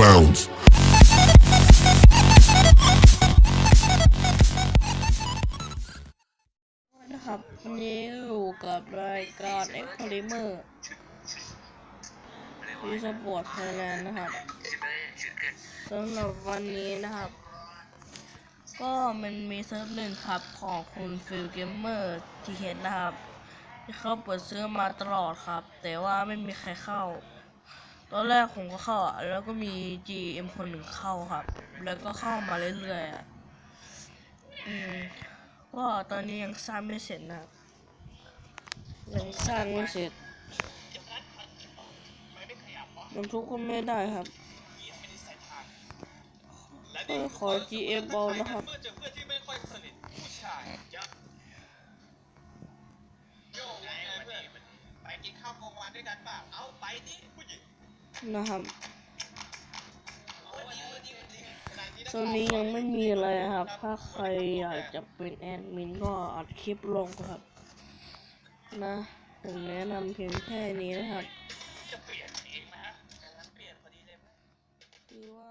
bounds. นะครับวันนี้อยู่กับรายการ e x p e r i m e r ที่สปอร์ตไทยแลนด์นะครับสำหรับวันนี้นะครับ ก็มันมีเซิร์ฟหนึ่งครับของคุณฟิลเกมเมอร์ที่เห็นนะครับ ที่เขาเปิดซื้อมาตลอดครับ แต่ว่าไม่มีใครเข้า ตอนแรกผมก็เข้าอะแล้วก็มี GM คนหนึ่งเข้าครับ แล้วก็เข้ามาเรื่อยๆอะอืมก็ตอนนี้ยังสร้างไม่เสร็จนะครับยังสร้างไม่เสร็จมันทุกคนไม่ได้ครับก็ขอ GM บอลนะครับเมื่อเจอเพื่อนที่ไม่ค่อยสนิทผู้ชายจะโยกไงเพื่อนไปกินข้าวกลางวันด้วยกันเปล่าเอาไปดิผู้หญิง นะครับเอาวันนี้วันนี้วันนี้ขณะที่นักตอนนี้ยังไม่มีอะไรครับ ถ้าใครอยากจะเป็นแอดมินก็อัดคลิปลงครับ นะผมแนะนำเพียงแค่นี้นะครับ จะเปลี่ยนเองนะฮะเปลี่ยนพอดีเลยคือว่า